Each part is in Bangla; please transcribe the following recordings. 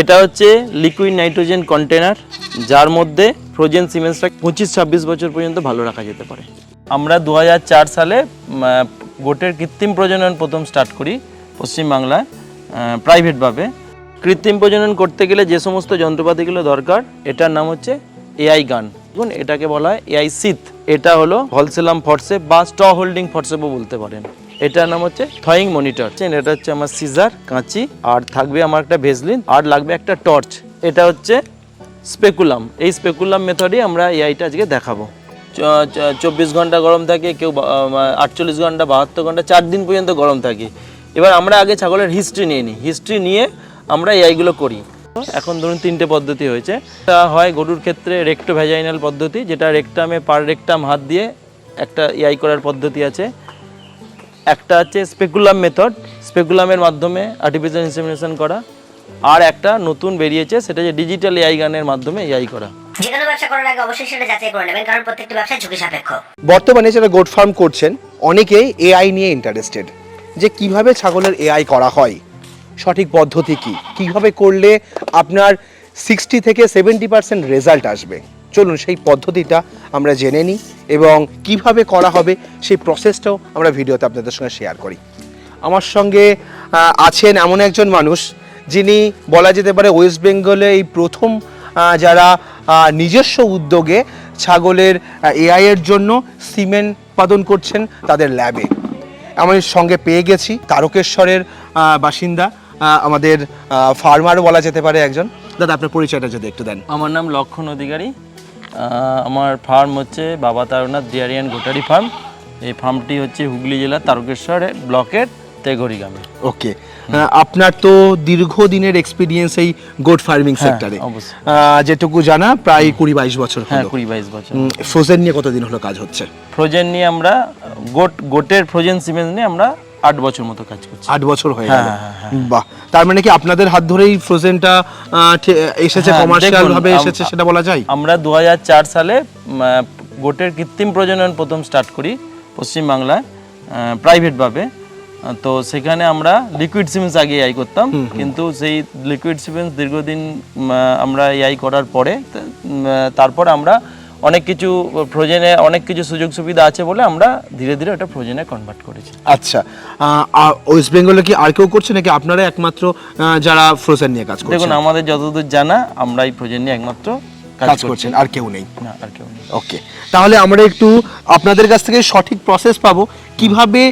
এটা হচ্ছে লিকুইড নাইট্রোজেন কন্টেনার যার মধ্যে ফ্রোজেন সিমেন্টসটা পঁচিশ ছাব্বিশ বছর পর্যন্ত ভালো রাখা যেতে পারে। আমরা দু হাজার চার সালে গোটের কৃত্রিম প্রজনন প্রথম স্টার্ট করি পশ্চিমবাংলায় প্রাইভেটভাবে কৃত্রিম প্রজনন করতে গেলে যে সমস্ত যন্ত্রপাতিগুলো দরকার, এটার নাম হচ্ছে এআই গান দেখুন, এটাকে বলা হয় এআই সিথ এটা হলো হলসেলাম ফটসেপ বা স্ট হোল্ডিং ফটসেপও বলতে পারেন। এটার নাম হচ্ছে থয়িং মনিটর। এটা হচ্ছে আমার সিজার কাঁচি, আর থাকবে আমার একটা ভেসলিন আর লাগবে একটা টর্চ। এটা হচ্ছে স্পেকুলাম এই স্পেকুলাম মেথডে আমরা এআইটা আজকে দেখাবো। চব্বিশ ঘণ্টা গরম থাকে, কেউ আটচল্লিশ ঘণ্টা, বাহাত্তর ঘণ্টা, চার দিন পর্যন্ত গরম থাকে। এবার আমরা আগে ছাগলের হিস্ট্রি নিয়ে নিই হিস্ট্রি নিয়ে আমরা এআইগুলো করি। এখন ধরুন তিনটে পদ্ধতি হয়েছে। একটা হয় গরুর ক্ষেত্রে রেক্টো ভ্যাজাইনাল পদ্ধতি, যেটা রেকটামে পার রেকটাম হাত দিয়ে একটা এআই করার পদ্ধতি আছে। একটা হচ্ছে স্পেকুলাম মেথড স্পেকুলামের মাধ্যমে আর্টিফিশিয়াল ইনসেমিনেশন করা। আর একটা নতুন বেরিয়েছে সেটা যে ডিজিটাল এআই গানের মাধ্যমে এআই করা। যে কোনো ব্যবসা করার আগে অবশ্যই সেটা যাচাই করে নেবেন কারণ প্রত্যেকটি ব্যবসা ঝুঁকি সাপেক্ষ। বর্তমানে যারা গোট ফার্ম করছেন অনেকেই এআই নিয়ে ইন্টারেস্টেড যে কীভাবে ছাগলের এআই করা হয় সঠিক পদ্ধতি কি কীভাবে করলে আপনার সিক্সটি থেকে সেভেন্টি পার্সেন্ট রেজাল্ট আসবে। চলুন সেই পদ্ধতিটা আমরা জেনে নিই এবং কীভাবে করা হবে সেই প্রসেসটাও আমরা ভিডিওতে আপনাদের সঙ্গে শেয়ার করি। আমার সঙ্গে আছেন এমন একজন মানুষ যিনি বলা যেতে পারে ওয়েস্ট বেঙ্গলে এই প্রথম যারা নিজস্ব উদ্যোগে ছাগলের এআই এর জন্য সিমেন্ট উৎপাদন করছেন তাদের ল্যাবে আমাদের সঙ্গে পেয়ে গেছি তারকেশ্বরের বাসিন্দা আমাদের ফার্মার বলা যেতে পারে একজন। দাদা, আপনার পরিচয়টা যদি একটু দেন। আমার নাম লক্ষণ অধিকারী। আমার ফার্ম হচ্ছে Baba Tarnath dairy and goatery farm এই ফার্মটি হচ্ছে হুগলি জেলার তারকেশ্বর ব্লকের তেঘরি গ্রামে ওকে আপনার তো দীর্ঘদিনের এক্সপিরিয়েন্স এই গোট ফার্মিং সেক্টরে যেটুকু জানা প্রায় কুড়ি বাইশ বছর হ্যাঁ কুড়ি বাইশ বছর। ফ্রোজেন নিয়ে কতদিন হলো কাজ হচ্ছে? ফ্রোজেন নিয়ে আমরা গোট গোটের ফ্রোজেন সিমেন্ট নিয়ে আমরা আট বছর মতো কাজ করছি। আট বছর হয়ে হ্যাঁ, গেল। হ্যাঁ, হ্যাঁ। বাহ। তার মানে কি আপনাদের হাত ধরেই ফ্রোজেনটা এসেছে হ্যাঁ, কমার্শিয়াল ভাবে এসেছে সেটা বলা যায়? আমরা দু সালে গোটের কৃত্রিম প্রজনন প্রথম স্টার্ট করি পশ্চিমবাংলায় প্রাইভেটভাবে তো সেখানে আমরা লিকুইড সিমেন্স আগে এআই করতাম। কিন্তু সেই লিকুইড সিমেন্স দীর্ঘদিন আমরা এআই করার পরে তারপর আমরা অনেক কিছু ফ্রোজেনে অনেক কিছু সুযোগ সুবিধা আছে বলে আমরা ধীরে ধীরে ওটা ফ্রোজেনে কনভার্ট করেছি। আচ্ছা ওয়েস্ট বেঙ্গলে কি আর কেউ করছে নাকি আপনারা একমাত্র যারা ফ্রোজেন নিয়ে কাজ করছেন? দেখুন আমাদের যতদূর জানা আমরা এই ফ্রোজেন নিয়ে একমাত্র কাজ কাজ করছেন আর কেউ নেই। না আর কেউ নেই। ওকে তাহলে আমরা একটু আপনাদের কাছ থেকে সঠিক প্রসেস পাবো। কীভাবে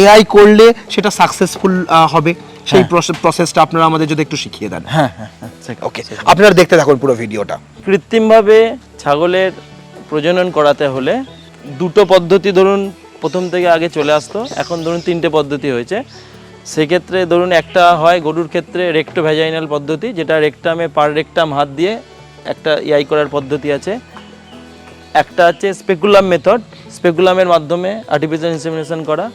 এআই করলে সেটা সাকসেসফুল হবে? সেই প্রসেসটা আপনারা আমাদের যদি একটু শিখিয়ে দেন। হ্যাঁ হ্যাঁ হ্যাঁ ওকে আপনারা দেখতে থাকুন পুরো ভিডিওটা। কৃত্রিমভাবে ছাগলের প্রজনন করাতে হলে দুটো পদ্ধতি ধরুন প্রথম থেকে আগে চলে আসতো এখন ধরুন তিনটে পদ্ধতি হয়েছে। সেক্ষেত্রে ধরুন একটা হয় গরুর ক্ষেত্রে রেক্টো ভ্যাজাইনাল পদ্ধতি যেটা রেক্টামে পার রেকটাম হাত দিয়ে একটা ইয়াই করার পদ্ধতি আছে। একটা আছে স্পেকুলাম মেথড স্পেকুলামের মাধ্যমে আর্টিফিশিয়াল ইনসেমিনেশন করা।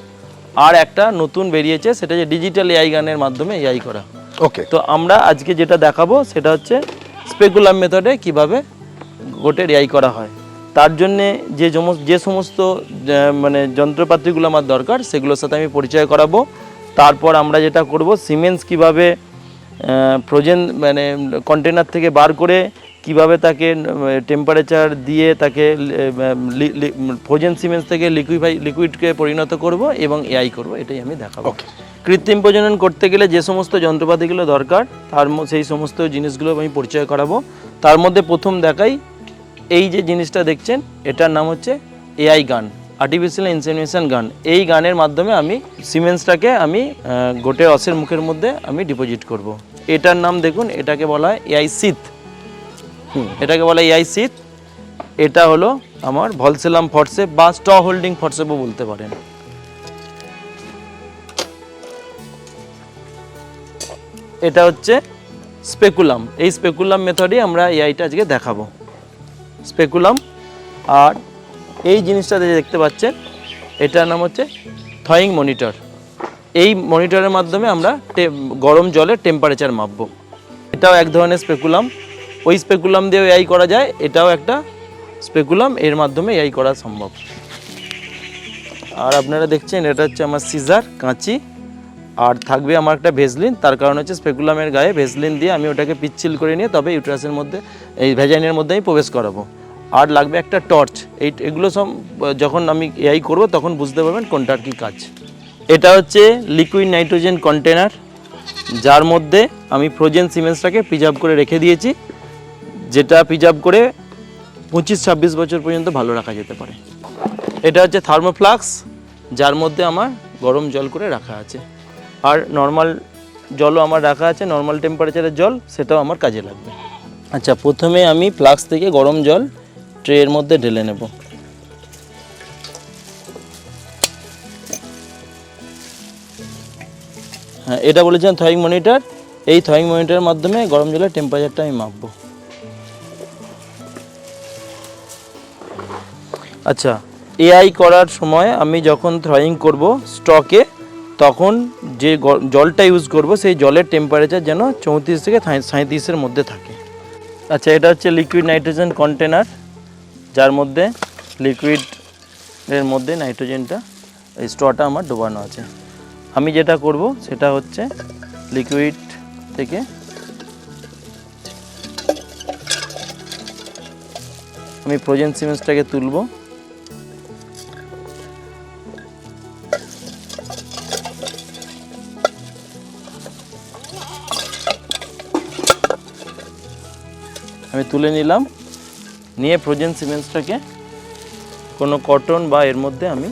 আর একটা নতুন বেরিয়েছে সেটা যে ডিজিটাল এআই গানের মাধ্যমে এআই করা। ওকে তো আমরা আজকে যেটা দেখাবো সেটা হচ্ছে স্পেকুলাম মেথডে কীভাবে গোটে রেয়াই করা হয়। তার জন্যে যে যে সমস্ত মানে যন্ত্রপাতিগুলো আমার দরকার সেগুলোর সাথে আমি পরিচয় করাবো। তারপর আমরা যেটা করব সিমেন্টস কীভাবে ফ্রোজেন মানে কন্টেনার থেকে বার করে কীভাবে তাকে টেম্পারেচার দিয়ে তাকে ফ্রোজেন সিমেন্স থেকে লিকুইফাই লিকুইডকে পরিণত করব এবং এআই করব এটাই আমি দেখাবো. কৃত্রিম প্রজনন করতে গেলে যে সমস্ত যন্ত্রপাতিগুলো দরকার তার সেই সমস্ত জিনিসগুলো আমি পরিচয় করাবো তার মধ্যে প্রথম দেখাই এই যে জিনিসটা দেখছেন এটার নাম হচ্ছে এআই গান আর্টিফিশিয়াল ইনসেমিনেশন গান এই গানের মাধ্যমে আমি সিমেন্সটাকে আমি গোটে অসের মুখের মধ্যে আমি ডিপোজিট করব। এটার নাম দেখুন এটাকে বলা হয় এআই সিথ এটাকে বলা এআই সিথ এটা হলো আমার ভলসেলাম ফটসেপ বা স্ট হোল্ডিং ফটসেপও বলতে পারেন। এটা হচ্ছে স্পেকুলাম। এই স্পেকুলাম মেথডে আমরা এআইটা আজকে দেখাবো। স্পেকুলাম আর এই জিনিসটাতে দেখতে পাচ্ছেন, এটার নাম হচ্ছে থয়িং মনিটর। এই মনিটরের মাধ্যমে আমরা গরম জলে টেম্পারেচার মাপবো। এটাও এক ধরনের স্পেকুলাম। ওই স্পেকুলাম দিয়েও এআই করা যায়, এটাও একটা স্পেকুলাম এর মাধ্যমে এআই করা সম্ভব। আর আপনারা দেখছেন, এটা হচ্ছে আমার সিজার কাঁচি। আর থাকবে আমার একটা ভেজলিন, তার কারণ হচ্ছে স্পেকুলামের গায়ে ভেজলিন দিয়ে আমি ওটাকে পিচ্ছিল করে নিয়ে তবে ইউট্রাসের মধ্যে, এই ভেজাইনের মধ্যে আমি প্রবেশ করাবো। আর লাগবে একটা টর্চ এই এগুলো সব, যখন আমি এআই করব, তখন বুঝতে পারবেন কোনটার কি কাজ। এটা হচ্ছে লিকুইড নাইট্রোজেন কন্টেনার যার মধ্যে আমি ফ্রোজেন সিমেন্টসটাকে প্রিজার্ভ করে রেখে দিয়েছি। যেটা প্রিজার্ভ করে পঁচিশ, ছাব্বিশ বছর পর্যন্ত ভালো রাখা যেতে পারে। এটা হচ্ছে থার্মোফ্লাক্স যার মধ্যে আমার গরম জল করে রাখা আছে। আর নর্মাল জলও আমার রাখা আছে নর্মাল টেম্পারেচারের জল, সেটাও আমার কাজে লাগবে। আচ্ছা প্রথমে আমি ফ্লাক্স থেকে গরম জল ট্রের মধ্যে ঢেলে নেব। হ্যাঁ এটা বলেছিলাম থয়িং মনিটর এই থয়িং মনিটরের মাধ্যমে গরম জলের টেম্পারেচারটা আমি মাপবো। আচ্ছা এআই করার সময় আমি যখন থ্রয়িং করব স্টকে তখন যে জলটা ইউজ করব, সেই জলের টেম্পারেচার যেন চৌত্রিশ থেকে সাঁত্রিশের মধ্যে থাকে। আচ্ছা এটা হচ্ছে লিকুইড নাইট্রোজেন কন্টেনার যার মধ্যে লিকুইড এর মধ্যে নাইট্রোজেনটা এই স্ট্রটা আমার ডোবানো আছে। আমি যেটা করব, সেটা হচ্ছে লিকুইড থেকে আমি ফ্রোজেন সিমেন্টসটাকে তুলব। আমি তুলে নিলাম। নিয়ে ফ্রোজেন সিমেন্টসটাকে কোনো কটন বা এর মধ্যে আমি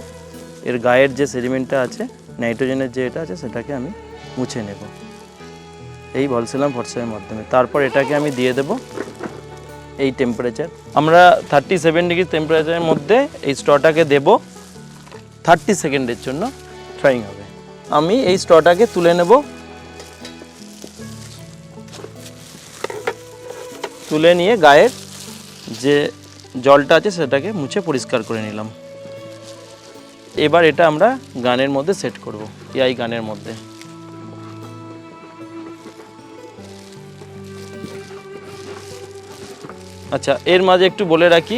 এর গায়ের যে সেডিমেন্টটা আছে, নাইট্রোজেনের যে এটা আছে, সেটাকে আমি মুছে নেব। এই বলছিলাম ফর্সের মাধ্যমে। তারপর এটাকে আমি দিয়ে দেব। এই টেম্পারেচার আমরা থার্টি সেভেন ডিগ্রি টেম্পারেচারের মধ্যে এই স্টটাকে দেব। থার্টি সেকেন্ডের জন্য ফ্রাইং হবে। আমি এই স্টটাকে তুলে নেব। তুলে নিয়ে গায়ের যে জলটা আছে সেটাকে মুছে পরিষ্কার করে নিলাম। এবার এটা আমরা গানের মধ্যে সেট করব। এআই গানের মধ্যে। আচ্ছা এর মাঝে একটু বলে রাখি,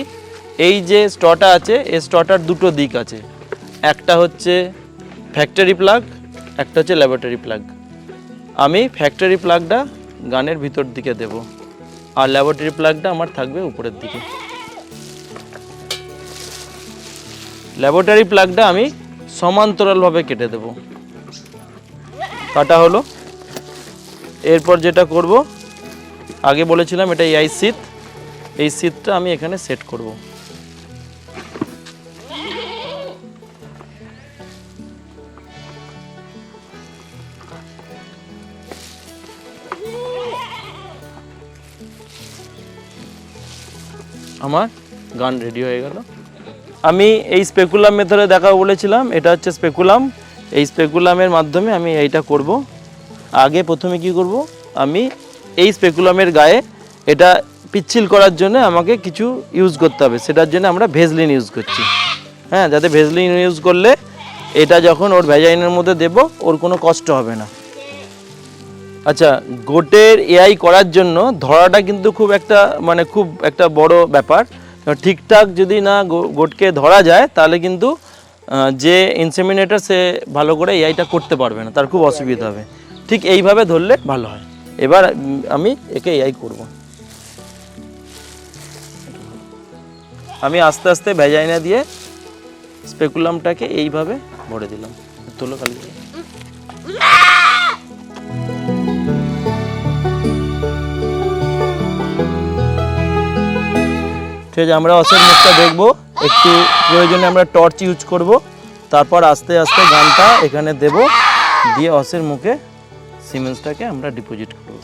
এই যে স্টটা আছে, এই স্টটার দুটো দিক আছে। একটা হচ্ছে ফ্যাক্টরি প্লাগ একটা হচ্ছে ল্যাবরেটরি প্লাগ আমি ফ্যাক্টরি প্লাগটা গানের ভিতর দিকে দেব, আর ল্যাবরেটরি প্লাগটা আমার থাকবে উপরের দিকে। ল্যাবরেটরি প্লাগটা আমি সমান্তরালভাবে কেটে দেব। কাটা হলো। এরপর যেটা করব, আগে বলেছিলাম এটা এই শীত। এই শীতটা আমি এখানে সেট করব। আমার গান রেডি হয়ে গেল। আমি এই স্পেকুলাম মেথডে দেখা বলেছিলাম, এটা হচ্ছে স্পেকুলাম এই স্পেকুলামের মাধ্যমে আমি এইটা করব। আগে প্রথমে কি করব? আমি এই স্পেকুলামের গায়ে এটা পিচ্ছিল করার জন্য আমাকে কিছু ইউজ করতে হবে। সেটার জন্য আমরা ভেজলিন ইউজ করছি। হ্যাঁ যাতে ভেজলিন ইউজ করলে এটা যখন ওর ভেজাইনের মধ্যে দেব, ওর কোনো কষ্ট হবে না। আচ্ছা গোটের এআই করার জন্য ধরাটা কিন্তু খুব একটা মানে খুব একটা বড় ব্যাপার। ঠিকঠাক যদি না গোটকে ধরা যায়, তাহলে কিন্তু যে ইনসেমিনেটর সে ভালো করে এআইটা করতে পারবে না। তার খুব অসুবিধা হবে। ঠিক এইভাবে ধরলে ভালো হয়। এবার আমি একে এআই করব। আমি আস্তে আস্তে ভেজাইনা দিয়ে স্পেকুলামটাকে এইভাবে ভরে দিলাম। তোলো কালকে ঠিক আছে, আমরা অসের মুখটা দেখব। একটু প্রয়োজনে আমরা টর্চ ইউজ করব। তারপর আস্তে আস্তে গানটা এখানে দেব। দিয়ে অসের মুখে সিমেন্টসটাকে আমরা ডিপোজিট করব।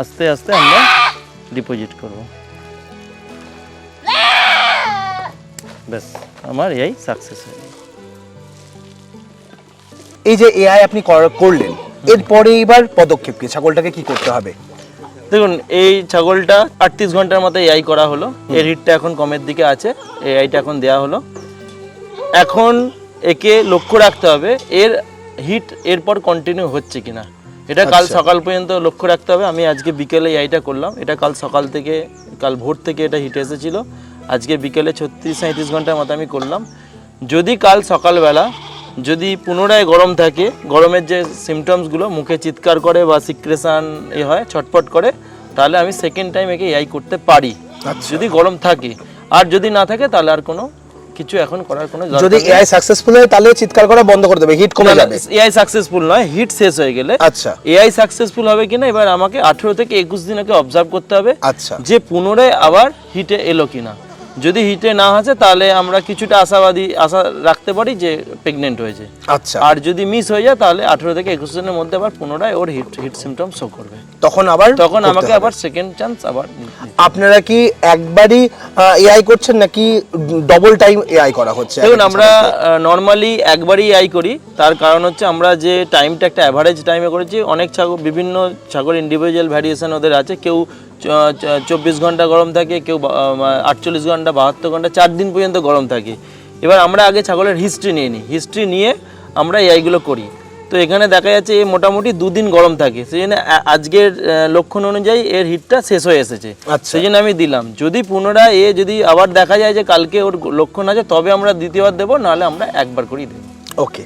আস্তে আস্তে আমরা ডিপোজিট করব। ব্যাস আমার এই সাকসেস হয়ে এই যে এআই আপনি করলেন এরপরে এবার পদক্ষেপ কি? ছাগলটাকে কি করতে হবে? দেখুন এই ছাগলটা আটত্রিশ ঘণ্টার মতো এআই করা হলো। এর হিটটা এখন কমের দিকে আছে এআইটা এখন দেয়া হলো। এখন একে লক্ষ্য রাখতে হবে এর হিট এরপর কন্টিনিউ হচ্ছে কিনা। এটা কাল আচ্ছা। সকাল পর্যন্ত লক্ষ্য রাখতে হবে। আমি আজকে বিকেলে এআইটা করলাম। এটা কাল সকাল থেকে কাল ভোর থেকে এটা হিট এসেছিল। আজকে বিকেলে ছত্রিশ সাঁত্রিশ ঘণ্টার মতো আমি করলাম। যদি কাল সকালবেলা যদি পুনরায় গরম থাকে গরমের যে সিমটমসগুলো মুখে চিৎকার করে বা সিক্রেশান এ হয় ছটপট করে তাহলে আমি সেকেন্ড টাইম একে এআই করতে পারি। আচ্ছা। যদি গরম থাকে। আর যদি না থাকে তাহলে আর কোনো কিছু এখন করার কোনো দরকার যদি। এআই সাকসেসফুল হয় তাহলে চিৎকার করা বন্ধ করে দেবে হিট কমে যাবে। এআই সাকসেসফুল নয় হিট শেষ হয়ে গেলে। আচ্ছা। এআই সাকসেসফুল হবে কিনা এবার আমাকে আঠেরো থেকে একুশ দিন আগে অবজার্ভ করতে হবে আচ্ছা। যে পুনরায় আবার হিটে এলো কিনা। যদি হিটে না আসে তাহলে আমরা কিছুটা আশাবাদী আশা রাখতে পারি যে প্রেগনেন্ট হয়েছে। আচ্ছা। আর যদি মিস হয়ে যায় তাহলে আঠেরো থেকে একুশ দিনের মধ্যে আবার পুনরায় ওর হিট হিট সিমটম শো করবে। তখন আবার তখন আমাকে আবার সেকেন্ড চান্স আবার আপনারা কি একবারই এআই করছেন নাকি ডবল টাইম এআই করা হচ্ছে? দেখুন আমরা নর্মালি একবারই আই করি। তার কারণ হচ্ছে আমরা যে টাইমটা একটা অ্যাভারেজ টাইমে করেছি অনেক ছাগল বিভিন্ন ছাগল ইন্ডিভিজুয়াল ভ্যারিয়েশন ওদের আছে। কেউ চব্বিশ ঘণ্টা গরম থাকে কেউ আটচল্লিশ ঘণ্টা বাহাত্তর ঘণ্টা চার দিন পর্যন্ত গরম থাকে। এবার আমরা আগে ছাগলের হিস্ট্রি নিয়ে নিই। হিস্ট্রি নিয়ে আমরা এইগুলো করি। তো এখানে দেখা যাচ্ছে এ মোটামুটি দুদিন গরম থাকে। সেই জন্য আজকের লক্ষণ অনুযায়ী এর হিটটা শেষ হয়ে এসেছে। আচ্ছা। সেই জন্য আমি দিলাম। যদি পুনরায় এ যদি আবার দেখা যায় যে কালকে ওর লক্ষণ আছে তবে আমরা দ্বিতীয়বার দেবো নাহলে আমরা একবার করেই দেবো। ওকে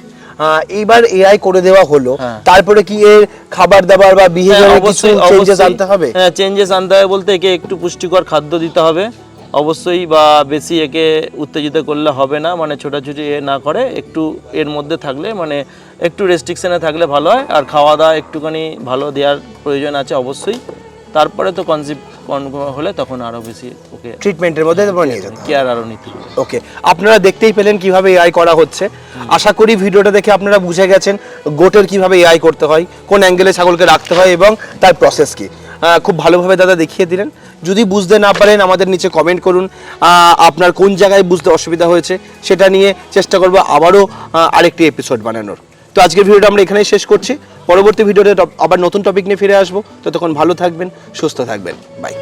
এইবার এআই করে দেওয়া হলো। হ্যাঁ। তারপরে কি এর খাবার দাবার বা বিহেভিয়ারে হ্যাঁ, কিছু চেঞ্জেস আনতে হবে? হ্যাঁ চেঞ্জেস আনতে হবে বলতে একে একটু পুষ্টিকর খাদ্য দিতে হবে। অবশ্যই বা বেশি একে উত্তেজিত করলে হবে না মানে ছোটাছুটি এ না করে একটু এর মধ্যে থাকলে মানে একটু রেস্ট্রিকশনে থাকলে ভালো হয়। আর খাওয়া দাওয়া একটুখানি ভালো দেওয়ার প্রয়োজন আছে অবশ্যই। তারপরে তো কনসিপ্ট হলে তখন আরও বেশি ওকে ট্রিটমেন্টের মধ্যে তারপর নিয়ে যেতে কেয়ার আরও নিতে ওকে আপনারা দেখতেই পেলেন কীভাবে এআই করা হচ্ছে। আশা করি ভিডিওটা দেখে আপনারা বুঝে গেছেন গোটের কীভাবে এআই করতে হয় কোন অ্যাঙ্গেলে ছাগলকে রাখতে হয় এবং তার প্রসেস কি। খুব ভালোভাবে দাদা দেখিয়ে দিলেন। যদি বুঝতে না পারেন আমাদের নিচে কমেন্ট করুন। আপনার কোন জায়গায় বুঝতে অসুবিধা হয়েছে সেটা নিয়ে চেষ্টা করব আবারও আরেকটি এপিসোড বানানোর। তো আজকের ভিডিওটা আমরা এখানেই শেষ করছি। পরবর্তী ভিডিওতে আবার নতুন টপিক নিয়ে ফিরে আসব। ততক্ষণ ভালো থাকবেন সুস্থ থাকবেন। বাই